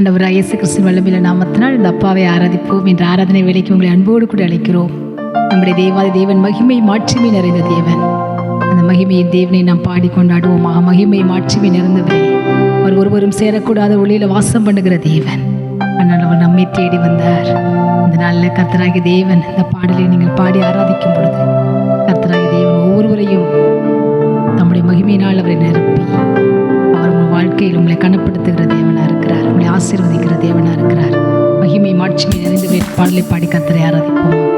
ஆண்டவராக இயேசு கிறிஸ்து வல்லமில்ல நாமத்தினால் இந்த அப்பாவை ஆராதிப்போம் என்ற ஆராதனை வேலைக்கு உங்களை அன்போடு கூட அழைக்கிறோம். நம்முடைய தேவாதி தேவன் மகிமை மாட்சிமை நிறைந்த தேவன். அந்த மகிமையின் தேவனை நாம் பாடி கொண்டாடுவோமாக மகிமை மாட்சிமை நிறைந்தவரே. அவர் ஒருவரும் சேரக்கூடாத ஒளியில் வாசம் பண்ணுகிற தேவன். ஆனால் அவர் நம்மை தேடி வந்தார். இந்த நாளில் கர்த்தராகி தேவன் இந்த பாடலை நீங்கள் பாடி ஆராதிக்கும் பொழுது கர்த்தராகி தேவன் ஒவ்வொருவரையும் நம்முடைய மகிமையினால் அவரை நிரப்பி அவர் உங்கள் வாழ்க்கையில் உங்களை கனப்படுத்துகிற தேவனார். ஆசீர்வதிக்கிற தேவனா இருக்கிறார். மகிமை மாட்சிமை நிறைந்து வேறு பாடலை பாடி கத்திரை ஆராதிப்போம்.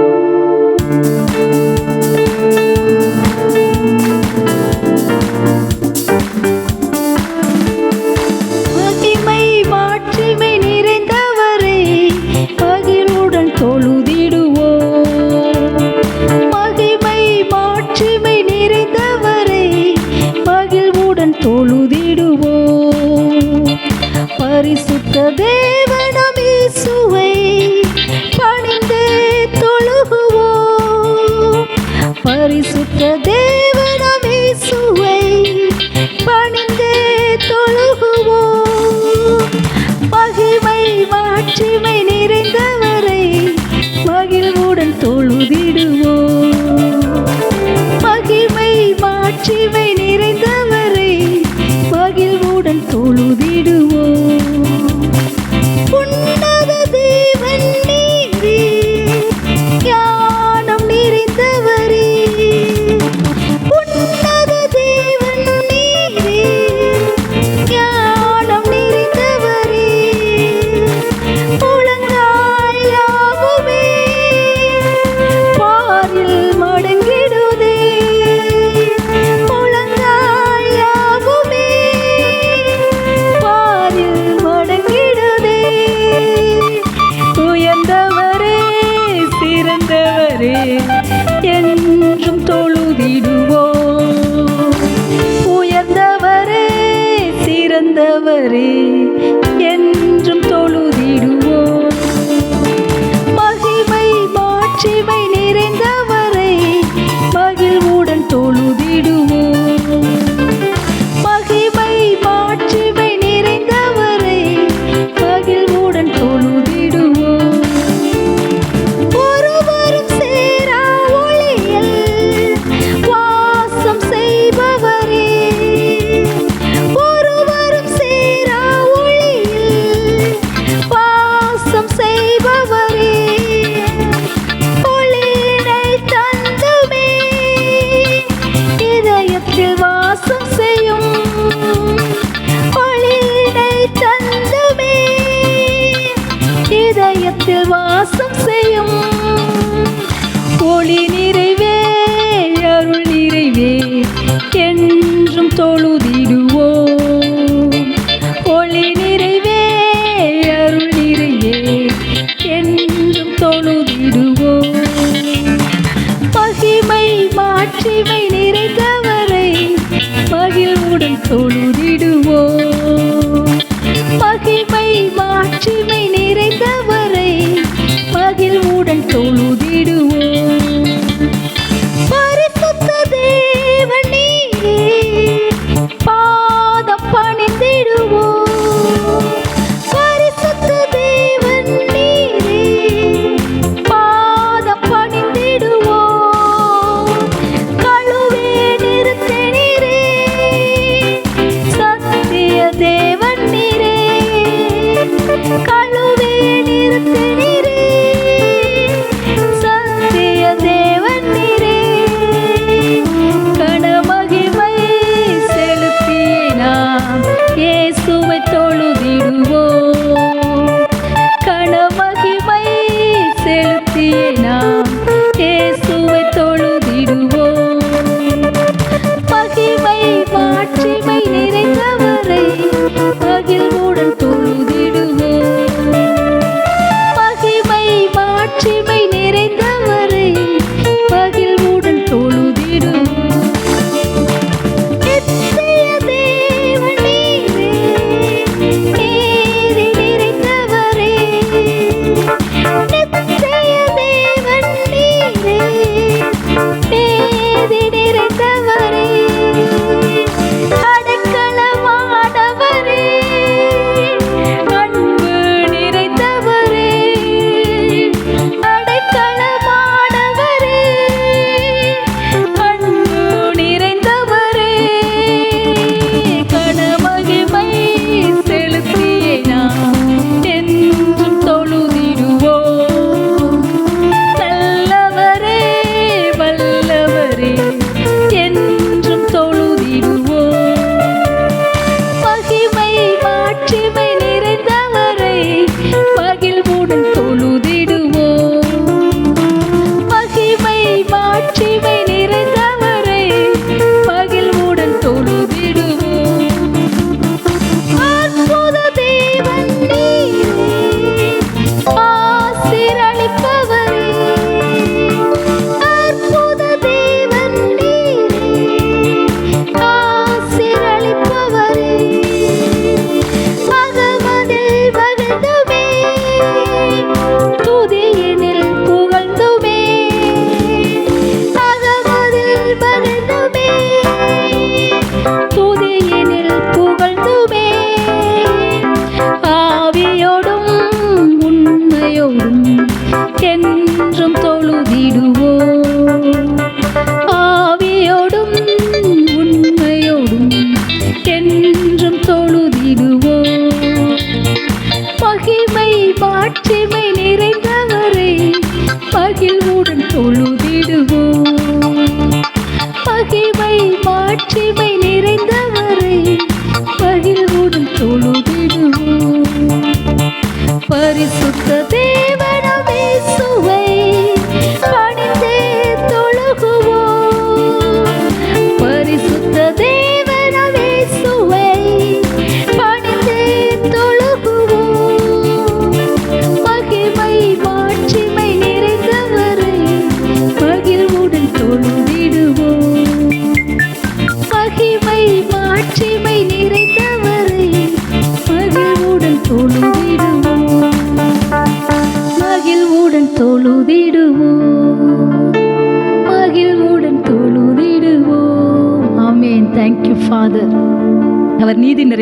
என்றும் தொழுதிடும்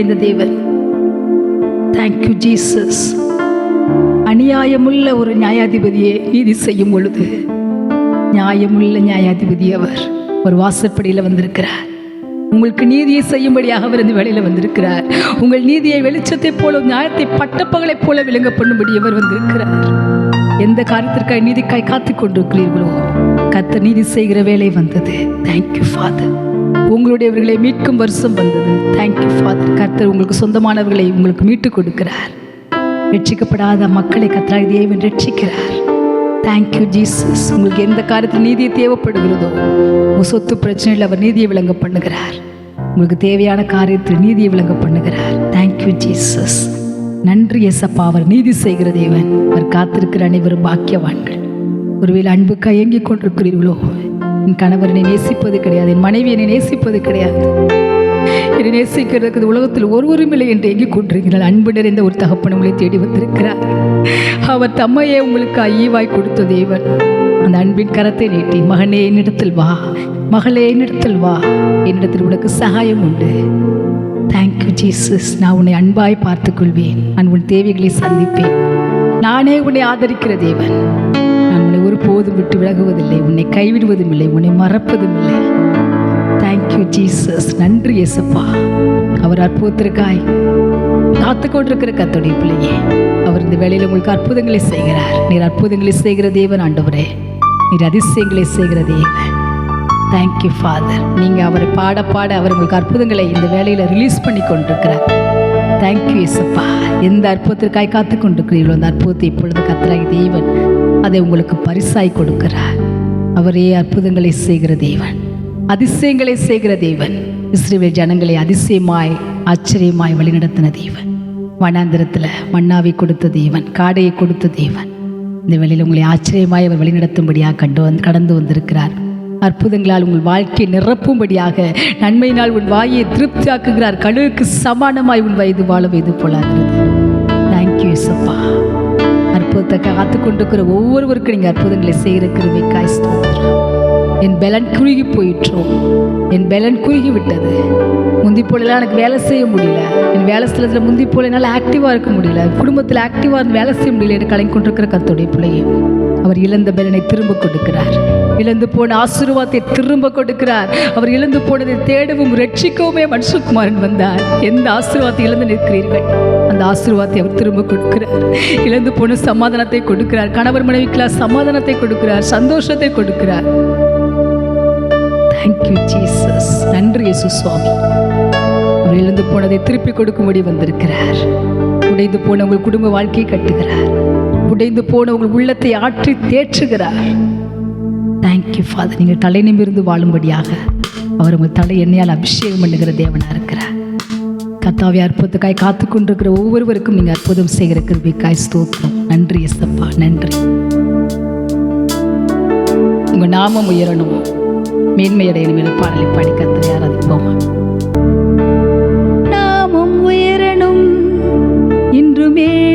நிறைந்த தேவன். தேங்க்யூ ஜீசஸ் அநியாயமுள்ள ஒரு நியாயாதிபதியை நீதி செய்யும் பொழுது நியாயமுள்ள நியாயாதிபதி அவர் ஒரு வாசற்படியில் வந்திருக்கிறார். உங்களுக்கு நீதியை செய்யும்படியாக அவர் இந்த வேலையில் வந்திருக்கிறார். உங்கள் நீதியை வெளிச்சத்தை போல நியாயத்தை பட்டப்பகலைப் போல விளங்க பண்ணும்படி அவர் வந்திருக்கிறார். எந்த காரியத்திற்காக நீதிக்காய் காத்து கொண்டிருக்கிறீர்களோ கத்த நீதி செய்கிற வேலை வந்தது. தேங்க்யூ ஃபாதர் உங்களுடையவர்களை மீட்கும் வருஷம் வந்தது. தேங்க்யூ ஃபாதர் கர்த்தர் உங்களுக்கு சொந்தமானவர்களை உங்களுக்கு மீட்டுக் கொடுக்கிறார். ரட்சிக்கப்படாத மக்களை கத்தராக தேவன் ரட்சிக்கிறார். தேங்க்யூ ஜீசஸ் உங்களுக்கு எந்த காரியத்தில் நீதி தேவைப்படுகிறதோ உங்கள் சொத்து பிரச்சனையில் அவர் நீதியை விளங்க பண்ணுகிறார். உங்களுக்கு தேவையான காரியத்தில் நீதியை விளங்க பண்ணுகிறார். தேங்க்யூ ஜீசஸ் நன்றி எசப்பா அவர் நீதி செய்கிற தேவன். அவர் காத்திருக்கிற அனைவரும் பாக்கியவான்கள். ஒருவேளை அன்புக்காக இயங்கிக் கொண்டிருக்கிறீர்களோ என் கணவர் என்னை நேசிப்பது கிடையாது என் மனைவி என்னை நேசிப்பது கிடையாது. என்னை நேசிக்கிறதுக்கு உலகத்தில் ஒருவரும் இல்லை என்று எங்கே கொண்டிருக்கிறார் அன்பு நிறைந்த ஒரு தகப்பன் உங்களை தேடி வந்திருக்கிறார். அவர் தம்மையே உங்களுக்கு ஈவாய் கொடுத்த தேவன். அந்த அன்பின் கரத்தை நீட்டி மகனே என்னிடத்தில் வா. மகளே என்னிடத்தில் வா. என்னிடத்தில் உனக்கு சகாயம் உண்டு. தேங்க்யூ ஜீசஸ் நான் உன்னை அன்பாய் பார்த்துக்கொள்வேன். நான் உன் தேவைகளை சந்திப்பேன். நானே உன்னை ஆதரிக்கிற தேவன். ஒருபோதும் விட்டு விலகுவதில்லை. உன்னை கைவிடுவதும் இல்லை உன்னை மறப்பதும் இல்லை தேங்க்யூ ஜீசஸ் நன்றி எசப்பா அவர் அற்புதத்திற்காய் காத்து கொண்டிருக்கிற கத்துடைய பிள்ளையே. அவர் இந்த வேலையில் உங்களுக்கு அற்புதங்களை செய்கிறார். நீர் அற்புதங்களை செய்கிற தேவன் ஆண்டவரே. நீர் அதிசயங்களை செய்கிற தேவன். தேங்க்யூ ஃபாதர் நீங்கள் அவரை பாட பாட அவர் உங்களுக்கு அற்புதங்களை இந்த வேலையில் ரிலீஸ் பண்ணி கொண்டிருக்கிறார். தேங்க்யூ இயேசப்பா. எந்த அற்புதத்திற்காய் காத்து கொண்டிருக்கிறீர்களோ அந்த அற்புதத்தை இப்பொழுது கத்தராகி தேவன் அதை உங்களுக்கு பரிசாய் கொடுக்கிறார். அவரே அற்புதங்களை செய்கிற தேவன். அதிசயங்களை செய்கிற தேவன். இஸ்ரேல் ஜனங்களை அதிசயமாய் ஆச்சரியமாய் வழிநடத்தின தேவன். வனாந்திரத்தில் மன்னாவை கொடுத்த தேவன் காடையை கொடுத்த தேவன். இந்த வேளையில் உங்களை ஆச்சரியமாய் அவர் வழிநடத்தும்படியாக கண்டு வந்து கடந்து வந்திருக்கிறார். அற்புதங்களால் உங்கள் வாழ்க்கையை நிரப்பும்படியாக நன்மையினால் உன் வாயை திருப்தியாக்குகிறார். கழுவுக்கு சமானமாய் உன் வயது வாழ வயது போலாகிறது. தேங்க்யூ சப்பா அற்புதத்தை காத்து கொண்டிருக்கிற ஒவ்வொருவருக்கும் நீங்கள் அற்புதங்களை செய்கிற கிருபைக்காய் ஸ்தோத்திரம். என் பலன் குறுகி போயிற்றோம் என் பலன் குறுகி விட்டது. முந்தி போலலாம் எனக்கு வேலை செய்ய முடியல. என் வேலை ஸ்தலத்தில் முந்தி போல என்னால் ஆக்டிவாக இருக்க முடியல. குடும்பத்தில் ஆக்டிவாக இருந்து வேலை செய்ய முடியல. என்று கலங்கி கொண்டிருக்கிற கத்தோடைய பிள்ளையே. அவர் இழந்த பலனை திரும்ப கொடுக்கிறார். இழந்து போன ஆசீர்வாதத்தை திரும்ப கொடுக்கிறார். அவர் இழந்து போனதை தேடவும் ரட்சிக்கவுமே மனுஷகுமாரன் வந்தார். எந்த ஆசீர்வாதத்தை இழந்து நிற்கிறீர்கள்? அந்த ஆசீர்வாதத்தை அவர் திரும்ப கொடுக்கிறார். இழந்து போன சமாதானத்தை கொடுக்கிறார். கணவர் மனைவிக்கெல்லாம் சமாதானத்தை கொடுக்கிறார். சந்தோஷத்தை கொடுக்கிறார். தேங்க்யூ ஜீசஸ் நன்றி இயேசு சுவாமி. அவர் இழந்து போனதை திருப்பி கொடுக்கும்படி வந்திருக்கிறார். உடைந்து போன உங்கள் குடும்ப வாழ்க்கையை கட்டுகிறார். உடைந்து போன உங்கள் உள்ளத்தை ஆற்றி தேற்றுகிறார். தேங்க்யூ ஃபாதர் நீங்கள் தலை நிமிர்ந்து வாழும்படியாக அவர் உங்கள் தலை எண்ணெயால் அபிஷேகம் பண்ணுகிற தேவனாக இருக்கிறார். கத்தாவி அற்புதக்காய் காத்து கொண்டிருக்கிற ஒவ்வொருவருக்கும் நீங்கள் அற்புதம் செய்கிற கிருபிக்காய் ஸ்தோத்திரம். நன்றி எசப்பா நன்றி. உங்கள் நாமம் உயரணும். மேன்மையடையணும் என பாடலை பாடி கத்தரை ஆராதிப்போமா? நாமும் உயரணும். இன்றுமே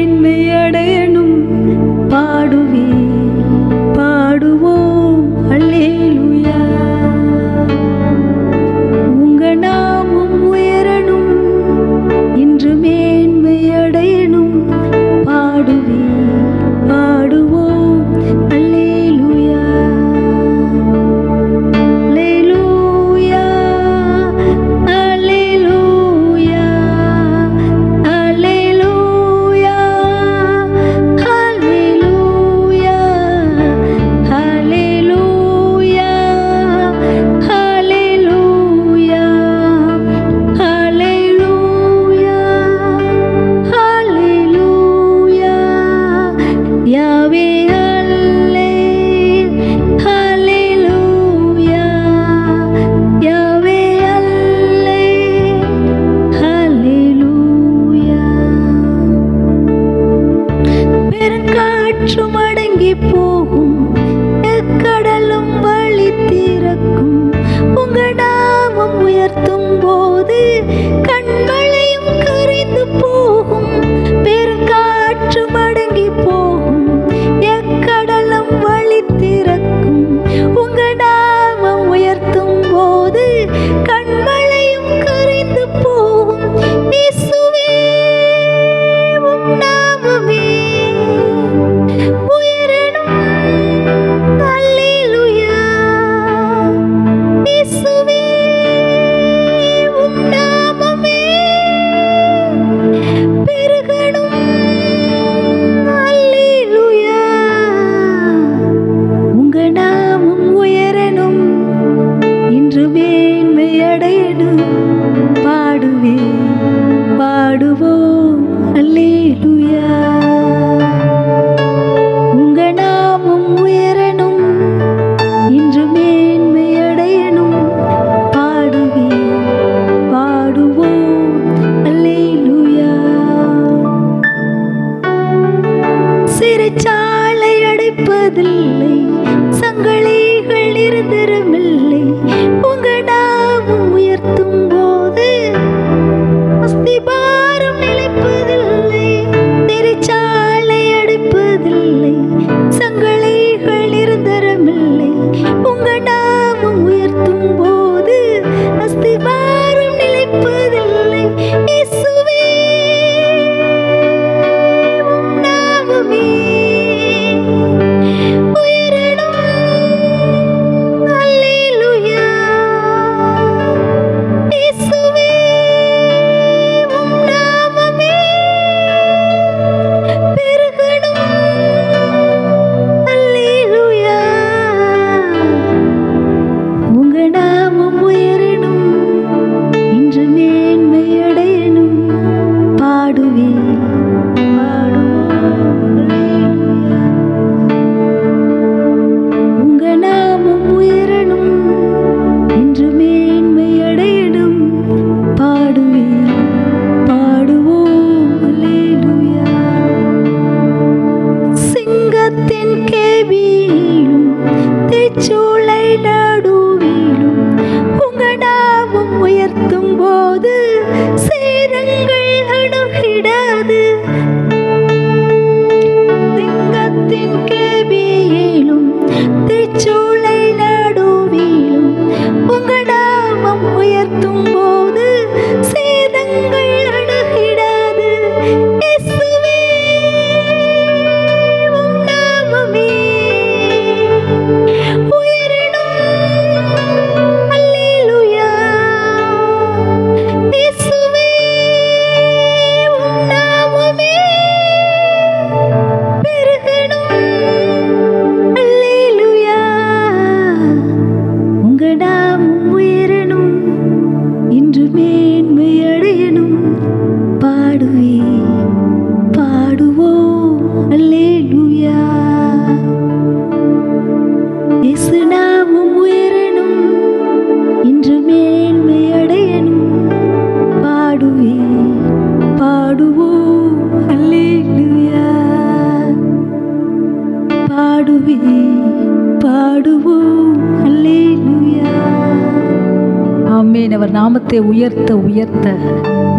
ஆண்டவர் அவர் நாமத்தை உயர்த்த உயர்த்த.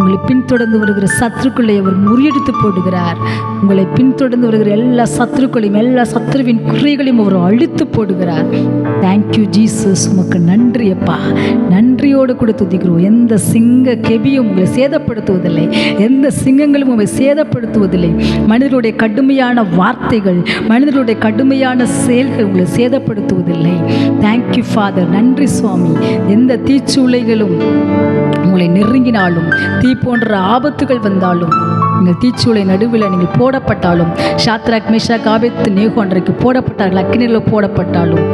உங்களை பின்தொடர்ந்து வருகிற சத்துருக்களை அவர் முறியடித்து போடுகிறார். உங்களை பின்தொடர்ந்து வருகிற எல்லா சத்துருக்களையும் எல்லா சத்துருவின் குறைகளையும் அவர் அழித்து போடுகிறார். தேங்க்யூ ஜீசஸ் உமக்கு நன்றி அப்பா. நன்றியோடு கூட துதிக்கிறோம். எந்த சிங்க கெபியும் உங்களை சேதப்படுத்துவதில்லை. எந்த சிங்கங்களும் உங்களை சேதப்படுத்துவதில்லை. மனிதருடைய கடுமையான வார்த்தைகள் மனிதருடைய கடுமையான செயல்கள் உங்களை சேதப்படுத்துவதில்லை. தேங்க்யூ ஃபாதர் நன்றி சுவாமி. எந்த தீச்சூளைகளும் உங்களை நெருங்கினாலும் தீ போன்ற ஆபத்துகள் வந்தாலும் நீங்கள் தீச்சூளை நடுவில் நீங்கள் போடப்பட்டாலும் ஷாத்ராக் மிஷா காபெத்து நேகோ அன்றைக்கு போடப்பட்டார்கள் அக்கினியில் போடப்பட்டாலும்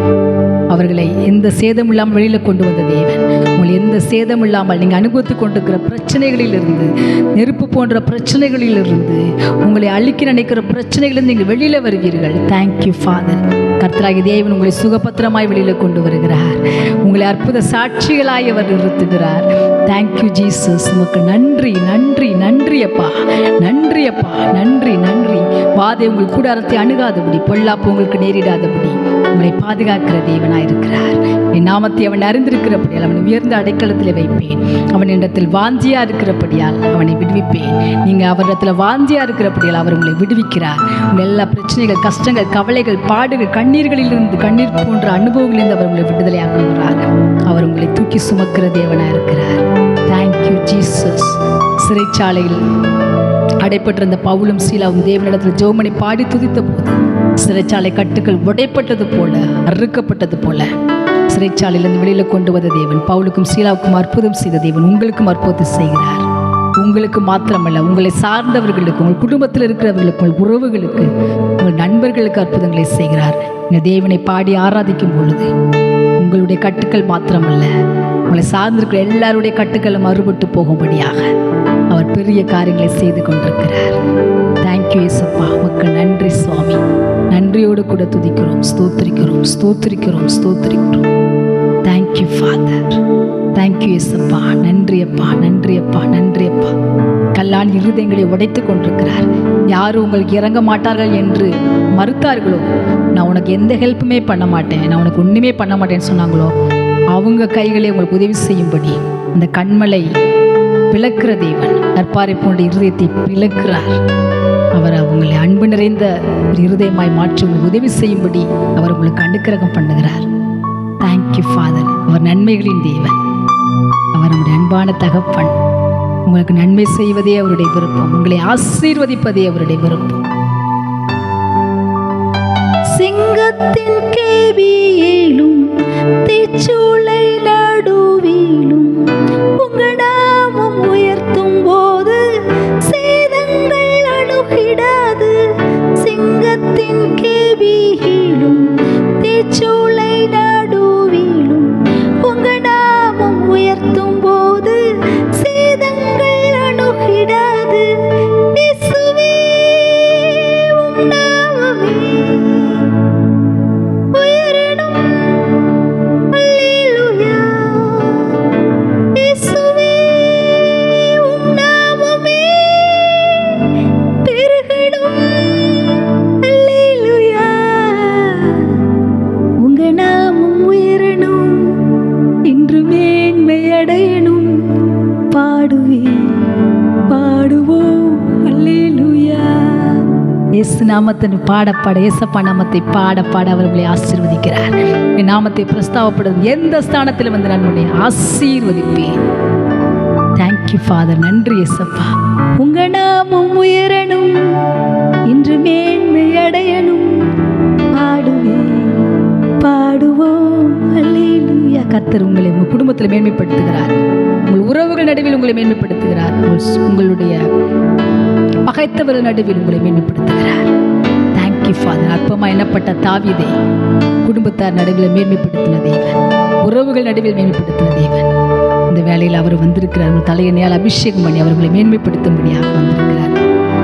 அவர்களை எந்த சேதம் இல்லாமல் வெளியில் கொண்டு வந்த தேவன். உங்களை எந்த சேதம் இல்லாமல் நீங்கள் அனுபவித்து கொண்டிருக்கிற பிரச்சனைகளிலிருந்து நெருப்பு போன்ற பிரச்சனைகளிலிருந்து உங்களை அழிக்க நினைக்கிற பிரச்சனைகளிலிருந்து நீங்கள் வெளியில் வருவீர்கள். தேங்க்யூ ஃபாதர் கர்த்தராகி தேவன் உங்களை சுகபத்திரமாய் வெளியில் கொண்டு வருகிறார். உங்களை அற்புத சாட்சிகளாய் அவர் நிறுத்துகிறார். தேங்க்யூ ஜீசஸ் உமக்கு நன்றி நன்றி நன்றி அப்பா. நன்றி அப்பா. நன்றி நன்றி. வாதை உங்கள் கூடாரத்தை அணுகாதபடி பொல்லாப்பு உங்களுக்கு நேரிடாதபடி. உங்களை பாதுகாக்கிற தேவனாயிருக்கிறார். என் நாமத்தை அவன் அறிந்திருக்கிறபடியால் அவன் உயர்ந்த அடைக்கலத்தில் வைப்பேன். அவன் இடத்தில் வாஞ்சியா இருக்கிறபடியால் அவனை விடுவிப்பேன். நீங்க அவரிடத்தில் வாஞ்சியா இருக்கிறபடியால் அவர் உங்களை விடுவிக்கிறார். உங்கள் எல்லா பிரச்சனைகள் கஷ்டங்கள் கவலைகள் பாடுகள் கண்ணீர்களிலிருந்து கண்ணீர் போன்ற அனுபவங்களிலிருந்து அவர் உங்களை விடுதலையாக்குகிறார் அவர் உங்களை தூக்கி சுமக்கிற தேவனாக இருக்கிறார் ஜீசஸ் சிறைச்சாலையில் அடைப்பட்டிருந்த பவுலும் சீலாவும் தேவனிடத்தில் ஜோமனை பாடி துதித்த போது சிறைச்சாலை கட்டுக்கள் உடைப்பட்டது போல அறுக்கப்பட்டது போல சிறைச்சாலையிலிருந்து வெளியில கொண்டு வந்த தேவன் பவுலுக்கும் சீலாவுக்கும் அற்புதம் செய்த தேவன் உங்களுக்கும் அற்புதம் செய்கிறார். உங்களுக்கு மாத்திரமல்ல உங்களை சார்ந்தவர்களுக்கு உங்கள் குடும்பத்தில் இருக்கிறவர்களுக்கு உங்கள் உறவுகளுக்கு உங்கள் நண்பர்களுக்கு அற்புதங்களை செய்கிறார். இந்த தேவனை பாடி ஆராதிக்கும் பொழுது உங்களுடைய கட்டுக்கள் மாத்திரமல்ல உங்களை சார்ந்திருக்கிற எல்லாருடைய கட்டுக்களும் மறுபட்டு போகும்படியாக அவர் பெரிய காரியங்களை செய்து கொண்டிருக்கிறார். தேங்க்யூ ஏசப்பா உமக்கு நன்றி சுவாமி. நன்றியோடு கூட துதிக்கிறோம் ஸ்தோத்திரிக்கிறோம் ஸ்தோத்திரிக்கிறோம் ஸ்தோத்திரிக்கிறோம். தேங்க்யூ ஃபாதர் தேங்க்யூ ஏசப்பா நன்றியப்பா நன்றியப்பா நன்றியப்பா கல்லான் இருதயங்களை உடைத்து கொண்டிருக்கிறார். யாரும் உங்களுக்கு இறங்க மாட்டார்கள் என்று மறுத்தார்களோ? நான் உனக்கு எந்த ஹெல்ப்புமே பண்ண மாட்டேன். நான் உனக்கு ஒன்றுமே பண்ண மாட்டேன்னு சொன்னாங்களோ? அவங்க கைகளை உங்களுக்கு உதவி செய்யும்படி அந்த கண்மலை பிளக்கிற தேவன் நற்பாறை இருதயத்தை பிளக்கிறார். அவர் அவங்களை அன்பு நிறைந்த ஒரு இருதயமாய் மாற்றி உங்களுக்கு உதவி செய்யும்படி அவர் உங்களுக்கு அனுக்கிரகம் பண்ணுகிறார். தேங்க்யூ ஃபாதர் அவர் நன்மைகளின் தேவன். அவர் நம்முடைய அன்பான தகப்பன். உங்களுக்கு நன்மை செய்வதே அவருடைய விருப்பம். உங்களை ஆசீர்வதிப்பதே அவருடைய விருப்பம். சிங்கத்தின் கேபியிலும் தீச்சூளை நடுவிலும் உங்க இயேசு நாமத்தின் இயேசப்பா நாமத்தை பாடப்பாட அவர் அவர்களை ஆசீர்வதிக்கிறார். என் நாமத்தை பிரஸ்தாவப்படும் எந்த ஸ்தானத்தில் வந்து நான் உன்னை ஆசீர்வதிப்பேன்? தேங்க்யூ ஃபாதர் நன்றி இயேசப்பா உங்க நாமம் உயரணும் இன்று மேன்மை அடையணும். பாடுவே பாடுவோம். கர்த்தர் உங்களை உங்கள் குடும்பத்தில் மேன்மைப்படுத்துகிறார். உங்கள் உறவுகள் நடுவில் உங்களை மேன்மைப்படுத்துகிறார். உங்களுடைய பகைத்தவர்கள் நடுவில் உங்களை மேன்மைப்படுத்துகிறார். தேங்க்யூ ஃபாதர் அற்பமா எண்ணப்பட்ட தாவீதை குடும்பத்தார் நடுவில் மேன்மைப்படுத்தின தேவன். உறவுகள் நடுவில் மேன்மைப்படுத்தின தேவன். இந்த வேலையில் அவர் வந்திருக்கிறார். தலையணையால் அபிஷேகம் பண்ணி அவர்களை மேன்மைப்படுத்தும்படியாக வந்திருக்கிறார்.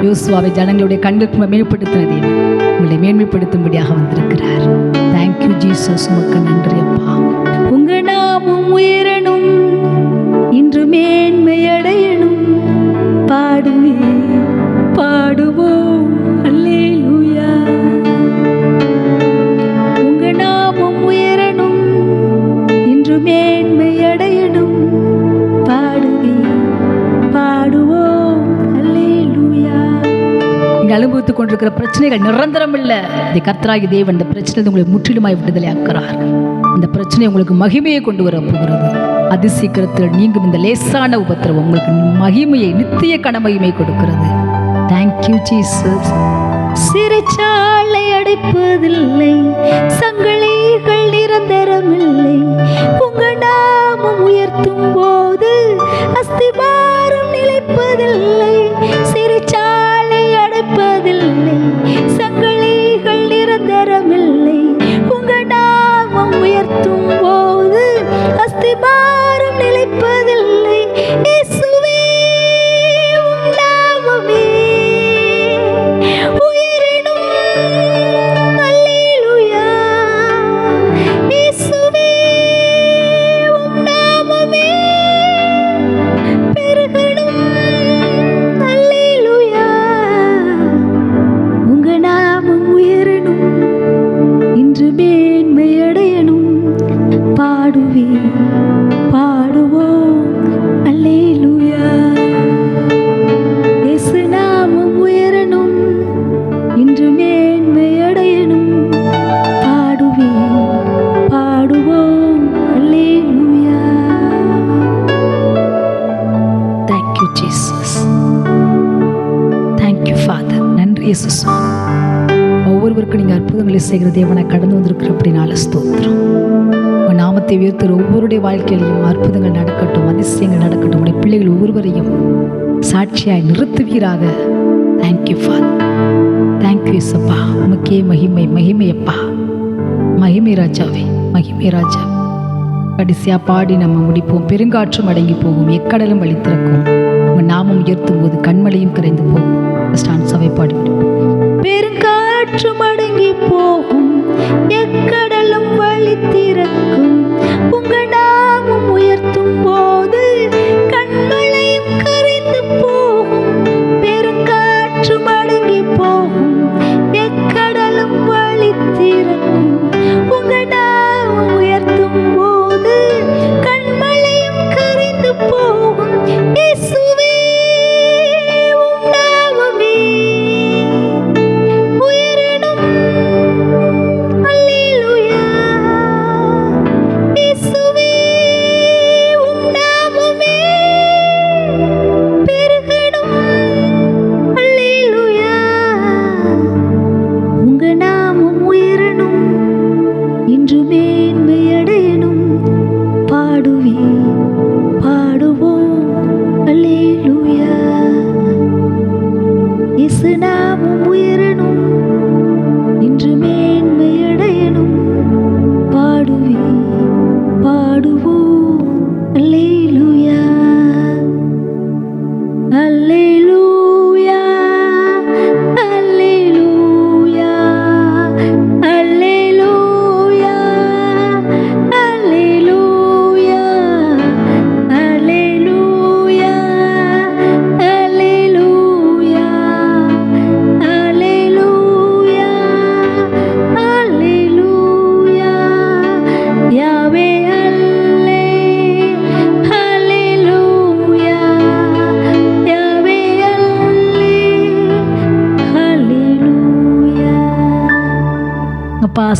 யோசுவாவை ஜனங்களுடைய கண்களுக்கு மேம்படுத்தின தேவன் உங்களை மேன்மைப்படுத்தும்படியாக வந்திருக்கிறார். தேங்க்யூ ஜீசஸ் உமக்கு நன்றி அப்பா. இருக்கிற பிரச்சனைகள் நிரந்தரம் இல்லை இந்த கர்த்தராகி தேவன் இந்த பிரச்சனை உங்களை முற்றிலுமாய் விடுதலை ஆக்குறார். இந்த பிரச்சனை உங்களுக்கு மகிமையை கொண்டு வர போகிறது. அதி சீக்கிரத்தில் நீங்கும் இந்த லேசான உபத்திரவம் உங்களுக்கு மகிமையை நித்திய கனமகிமை கொடுக்கிறது. தேங்க்யூ ஜீசஸ் சிறைச்சாலை அடைப்பதில்லை. சங்கிலிகள் நிரந்தரமில்லை. நீங்கள் செய்கிற தேவனை கடந்து வந்திருக்கிற அப்படின்னால ஸ்தோத்திரம். உங்கள் நாமத்தை உயர்த்துகிற ஒவ்வொருடைய வாழ்க்கையிலையும் அற்புதங்கள் நடக்கட்டும் அதிசயங்கள் நடக்கட்டும். உடைய பிள்ளைகள் ஒவ்வொருவரையும் சாட்சியாய் நிறுத்துவீராக. தேங்க்யூ ஃபாதர் தேங்க்யூ இசப்பா உமக்கே மகிமை மகிமையப்பா. மகிமை ராஜாவே மகிமை ராஜா. கடைசியாக பாடி நம்ம முடிப்போம். பெருங்காற்றும் அடங்கி போகும். எக்கடலும் வழி திறக்கும் உங்க நாமம் உயர்த்தும் போது கண்மலையும் கரைந்து போகும். ஸ்டான்ஸாவே பாடிவிடும். காற்று மடங்கி போகும். எக்கடலும் வழி திறக்கும் உங்கள்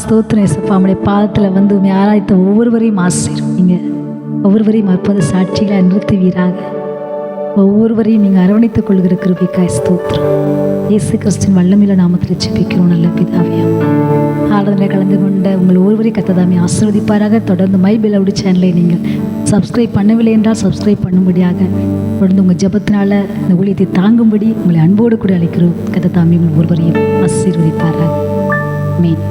ஸ்தோத்திரம் இசப்பா நம்முடைய பாதத்தில் வந்து உண்மை ஆராய்த்த ஒவ்வொருவரையும் ஆசீர்வதிங்க ஒவ்வொருவரையும் அற்புத சாட்சிகளை நிறுத்துவீராக. ஒவ்வொருவரையும் நீங்கள் அரவணைத்துக் கொள்கிற கிருபிக்காய் ஸ்தோத்திரம். இயேசு கிறிஸ்டின் வல்லமில்ல நாமத்தில் ஜெபிக்கிறோம் நல்ல பிதாவியம் ஆராதனை கலந்து கொண்ட உங்கள் ஒவ்வொருவரையும் கத்ததாமி ஆசீர்வதிப்பாராக. தொடர்ந்து மை பிலவுடி சேனலை நீங்கள் சப்ஸ்கிரைப் பண்ணவில்லை என்றால் சப்ஸ்கிரைப் பண்ணும்படியாக தொடர்ந்து உங்கள் ஜெபத்தினால இந்த ஊழியத்தை தாங்கும்படி உங்களை அன்போடு கூட அழைக்கிறோம். கத்ததாமி உங்கள் ஒருவரையும் ஆசீர்வதிப்பாராக. மீன்